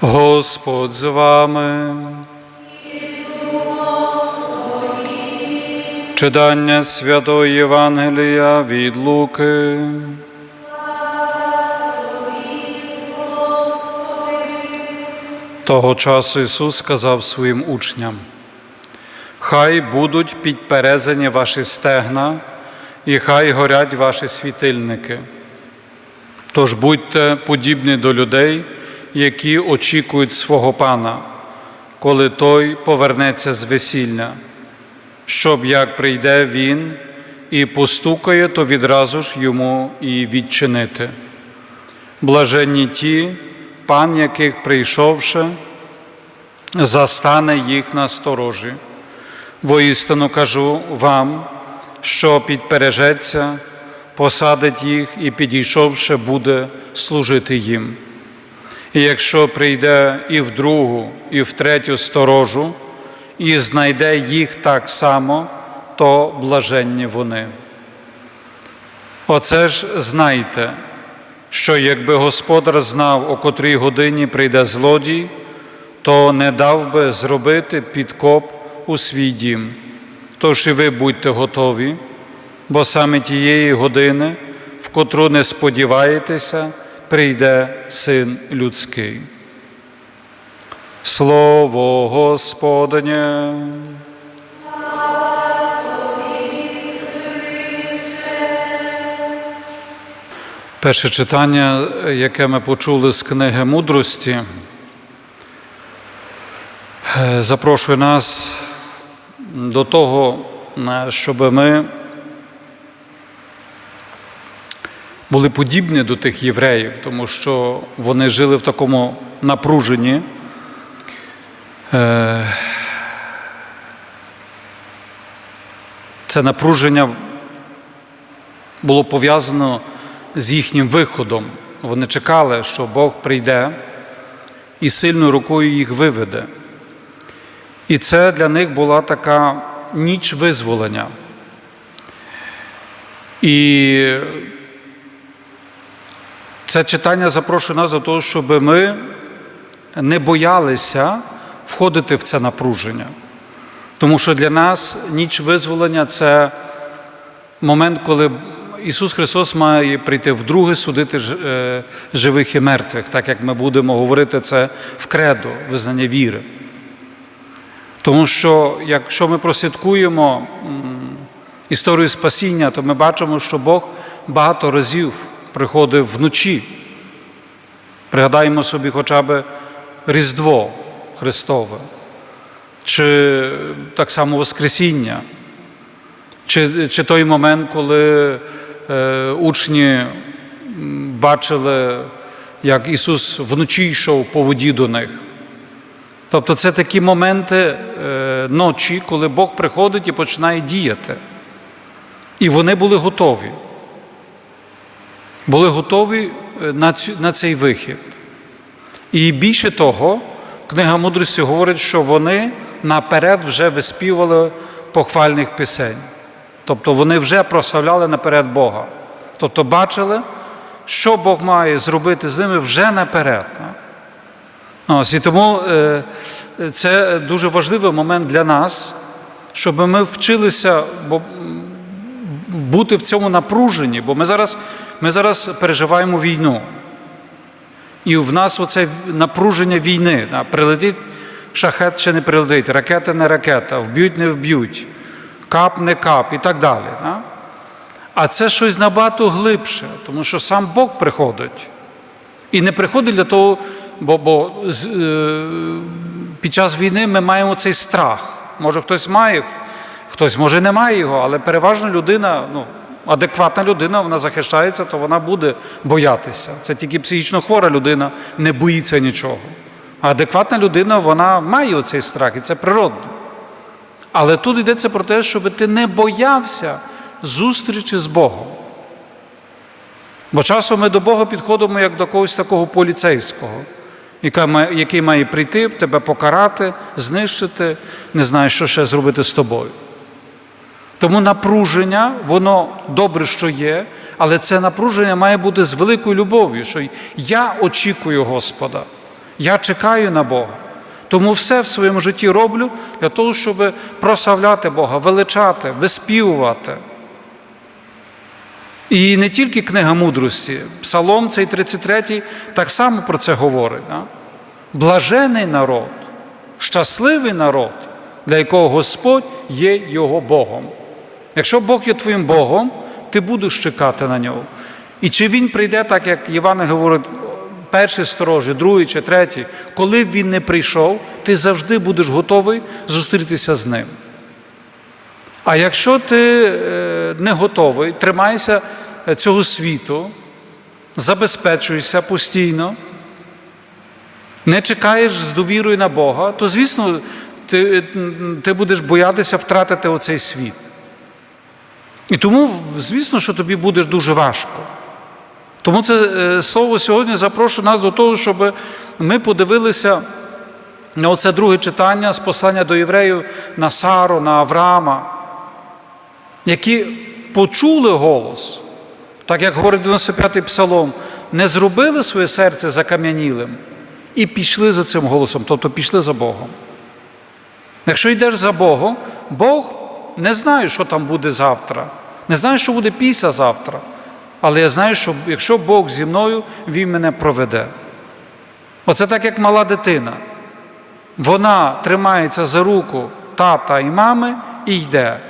Господь з вами. Читання Святої Євангелія від Луки. Того часу Ісус сказав своїм учням: Хай будуть підперезані ваші стегна, і хай горять ваші світильники. Тож будьте подібні до людей, які очікують свого пана, коли той повернеться з весілля, щоб як прийде він і постукає, то відразу ж йому і відчинити. Блаженні ті, пан яких прийшовши, застане їх на сторожі. Воістину кажу вам, що підпережеться, посадить їх і, підійшовши, буде служити їм. І якщо прийде і в другу, і в третю сторожу, і знайде їх так само, то блаженні вони. Оце ж знайте, що якби господар знав, о котрій годині прийде злодій, то не дав би зробити підкоп у свій дім. Тож і ви будьте готові, бо саме тієї години, в котру не сподіваєтеся, прийде син людський. Слово Господнє. Перше читання, яке ми почули з книги мудрості, е, запрошує нас до того, е, щоб ми були подібні до тих євреїв, тому що вони жили в такому напруженні. Е, Це напруження було пов'язано з їхнім виходом. Вони чекали, що Бог прийде і сильною рукою їх виведе. І це для них була така ніч визволення. І це читання запрошує нас до того, щоб ми не боялися входити в це напруження. Тому що для нас ніч визволення це момент, коли Ісус Христос має прийти вдруге судити е, живих і мертвих, так як ми будемо говорити це в кредо, визнання віри. Тому що якщо ми прослідкуємо історію спасіння, то ми бачимо, що Бог багато разів приходив вночі. Пригадаємо собі хоча б Різдво Христове, чи так само Воскресіння, чи, чи той момент, коли е, учні бачили, як Ісус вночі йшов по воді до них. Тобто це такі моменти е, ночі, коли Бог приходить і починає діяти. І вони були готові. Були готові е, на, цей вихід. І більше того, книга мудрості говорить, що вони наперед вже виспівали похвальних пісень. Тобто вони вже прославляли наперед Бога. Тобто бачили, що Бог має зробити з ними вже наперед. Ось, і тому е, це дуже важливий момент для нас, щоб ми вчилися бути в цьому напруженні, бо ми зараз, ми зараз переживаємо війну. І в нас оце напруження війни. Прилетить шахет чи не прилетить, ракета не ракета, вб'ють, не вб'ють, кап не кап і так далі. А це щось набагато глибше, тому що сам Бог приходить. І не приходить для того, бо, бо е, під час війни ми маємо цей страх. Може, хтось має, хтось може не має його, але переважно людина, ну, адекватна людина, вона захищається, то вона буде боятися. Це тільки психічно хвора людина не боїться нічого. А адекватна людина, вона має оцей страх, і це природно. Але тут йдеться про те, щоб ти не боявся зустрічі з Богом. Бо часом ми до Бога підходимо як до когось такого поліцейського, який має прийти, тебе покарати, знищити, не знаю, що ще зробити з тобою. Тому напруження, воно добре, що є, але це напруження має бути з великою любов'ю, що я очікую Господа. Я чекаю на Бога. Тому все в своєму житті роблю для того, щоб прославляти Бога, величати, виспівувати. І не тільки книга мудрості, Псалом цей 33 так само про це говорить. Блажений народ, щасливий народ, для якого Господь є його Богом. Якщо Бог є твоїм Богом, ти будеш чекати на нього. І чи він прийде, так як Іван говорить, перший сторожі, другий чи третій, коли б він не прийшов, ти завжди будеш готовий зустрітися з ним. А якщо ти е, не готовий, тримайся е, цього світу, забезпечуйся постійно, не чекаєш з довірою на Бога, то, звісно, ти, ти будеш боятися втратити оцей світ. І тому, звісно, що тобі буде дуже важко. Тому це е, слово сьогодні запрошує нас до того, щоб ми подивилися на оце друге читання з послання до євреїв на Сару, на Авраама, які почули голос, так як говорить 95-й псалом, не зробили своє серце закам'янілим і пішли за цим голосом, тобто пішли за Богом. Якщо йдеш за Богом, Бог не знає, що там буде завтра, не знає, що буде післязавтра. Але я знаю, що якщо Бог зі мною, Він мене проведе. Оце так, як мала дитина. Вона тримається за руку тата і мами і йде.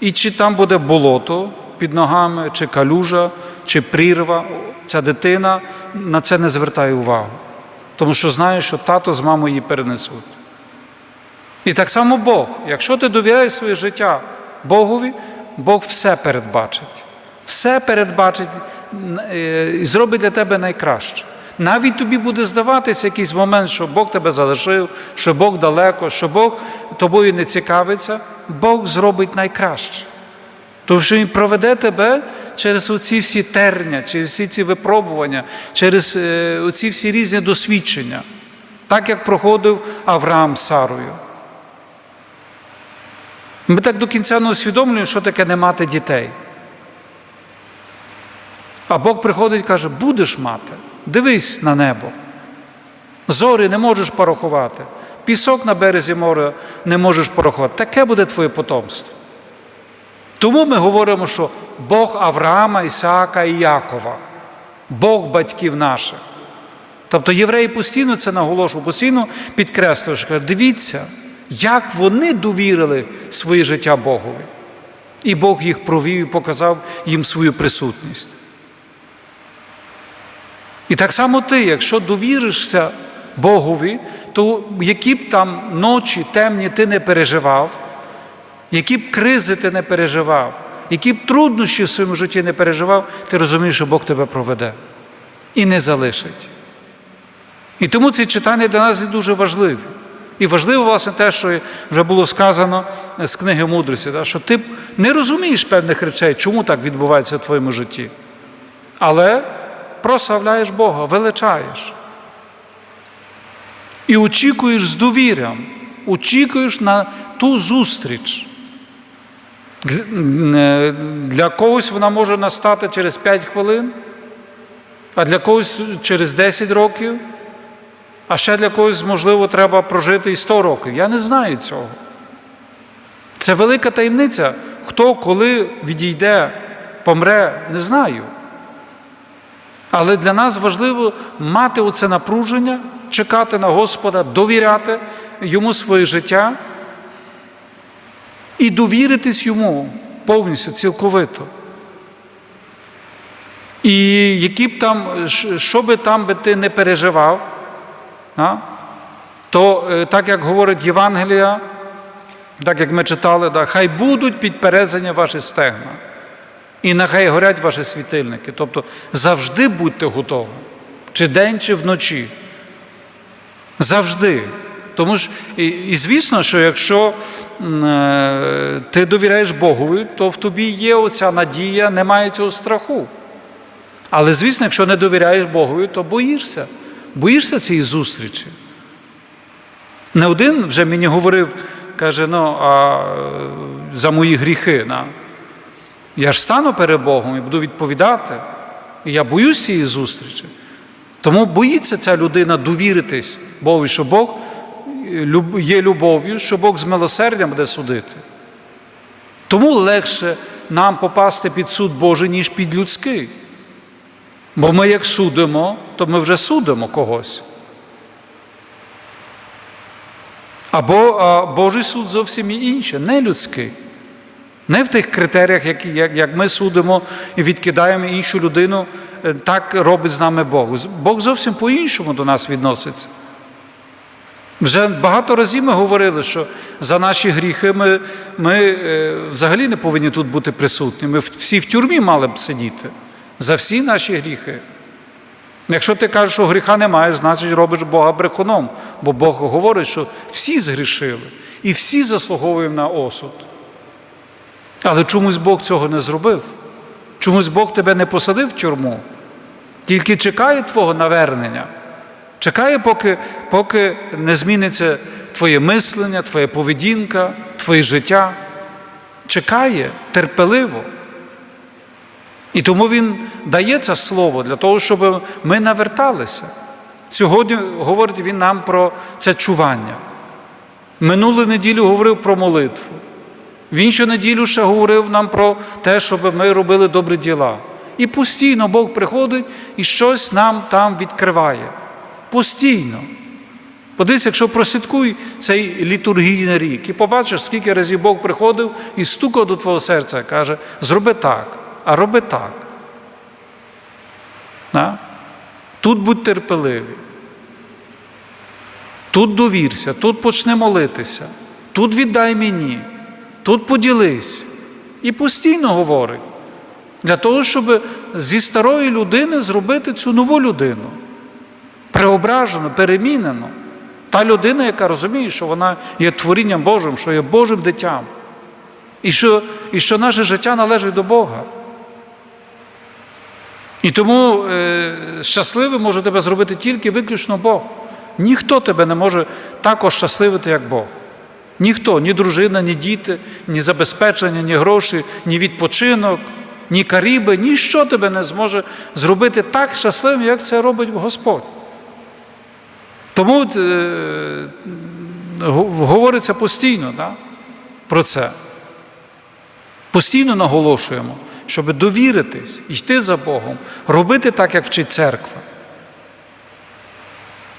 І чи там буде болото під ногами, чи калюжа, чи прірва, ця дитина на це не звертає увагу. Тому що знає, що тато з мамою її перенесуть. І так само Бог. Якщо ти довіряєш своє життя Богові, Бог все передбачить. Все передбачить е, і зробить для тебе найкраще. Навіть тобі буде здаватися якийсь момент, що Бог тебе залишив, що Бог далеко, що Бог тобою не цікавиться, Бог зробить найкраще. Тому що Він проведе тебе через оці всі терня, через всі ці випробування, через е, оці всі різні досвідчення, так як проходив Авраам з Сарою. Ми так до кінця не усвідомлюємо, що таке не мати дітей. А Бог приходить і каже, будеш мати, дивись на небо. Зорі не можеш порахувати, пісок на березі моря не можеш порахувати. Таке буде твоє потомство. Тому ми говоримо, що Бог Авраама, Ісаака і Якова, Бог батьків наших. Тобто євреї постійно це наголошують, постійно підкреслюють, що дивіться, як вони довірили своє життя Богові. І Бог їх провів і показав їм свою присутність. І так само ти, якщо довіришся Богові, то які б там ночі темні ти не переживав, які б кризи ти не переживав, які б труднощі в своєму житті не переживав, ти розумієш, що Бог тебе проведе і не залишить. І тому ці читання для нас дуже важливі. І важливо, власне, те, що вже було сказано з книги мудрості, що ти не розумієш певних речей, чому так відбувається в твоєму житті. Але прославляєш Бога, величаєш. І очікуєш з довір'ям, очікуєш на ту зустріч. Для когось вона може настати через 5 хвилин, а для когось через 10 років, а ще для когось, можливо, треба прожити і 100 років. Я не знаю цього. Це велика таємниця. Хто коли відійде, помре, не знаю. Але для нас важливо мати оце напруження, чекати на Господа, довіряти Йому своє життя і довіритись йому повністю, цілковито. І які б там, що би там би ти не переживав, то так як говорить Євангелія, так як ми читали, хай будуть підперезані ваші стегна. І нехай горять ваші світильники. Тобто завжди будьте готові, чи день, чи вночі. Завжди. Тому ж, і, і звісно, що якщо е, ти довіряєш Богові, то в тобі є оця надія, немає цього страху. Але, звісно, якщо не довіряєш Богові, то боїшся. Боїшся цієї зустрічі. Не один вже мені говорив, каже, ну, а за мої гріхи. На. Я ж стану перед Богом і буду відповідати. І я боюсь цієї зустрічі. Тому боїться ця людина довіритись Богу, що Бог є любов'ю, що Бог з милосердям буде судити. Тому легше нам попасти під суд Божий, ніж під людський. Бо ми як судимо, то ми вже судимо когось. Або а, Божий суд зовсім інше, не людський. Не в тих критеріях, які, як, як ми судимо і відкидаємо іншу людину, е, так робить з нами Бог. Бог зовсім по-іншому до нас відноситься. Вже багато разів ми говорили, що за наші гріхи ми, ми е, взагалі не повинні тут бути присутні. Ми всі в тюрмі мали б сидіти за всі наші гріхи. Якщо ти кажеш, що гріха немає, значить робиш Бога брехуном, бо Бог говорить, що всі згрішили і всі заслуговуємо на осуд. Але чомусь Бог цього не зробив. Чомусь Бог тебе не посадив в тюрму, тільки чекає твого навернення. Чекає, поки, поки не зміниться твоє мислення, твоя поведінка, твоє життя. Чекає терпеливо. І тому Він дає це слово для того, щоб ми наверталися. Сьогодні говорить Він нам про це чування. Минулу неділю говорив про молитву. В іншу неділю ще говорив нам про те, щоб ми робили добрі діла. І постійно Бог приходить і щось нам там відкриває. Постійно. Подивись, якщо прослідкуй цей літургійний рік і побачиш, скільки разів Бог приходив і стукав до твого серця каже, зроби так, а роби так. Да? Тут будь терпеливий. Тут довірся, тут почни молитися, тут віддай мені, тут поділись. І постійно говорить. Для того, щоб зі старої людини зробити цю нову людину. Преображену, перемінену. Та людина, яка розуміє, що вона є творінням Божим, що є Божим дитям. І що, і що наше життя належить до Бога. І тому е, щасливим може тебе зробити тільки виключно Бог. Ніхто тебе не може так ощасливити, як Бог. Ніхто, ні дружина, ні діти, ні забезпечення, ні гроші, ні відпочинок, ні каріби, ніщо тебе не зможе зробити так щасливим, як це робить Господь. Тому е, говориться постійно да, про це. Постійно наголошуємо, щоб довіритись, йти за Богом, робити так, як вчить церква.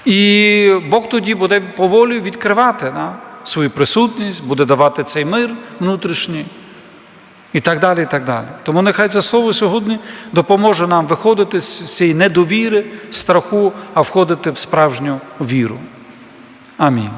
І Бог тоді буде поволі відкривати да, свою присутність, буде давати цей мир внутрішній і так далі. і так далі. Тому нехай це слово сьогодні допоможе нам виходити з цієї недовіри, страху, а входити в справжню віру. Амінь.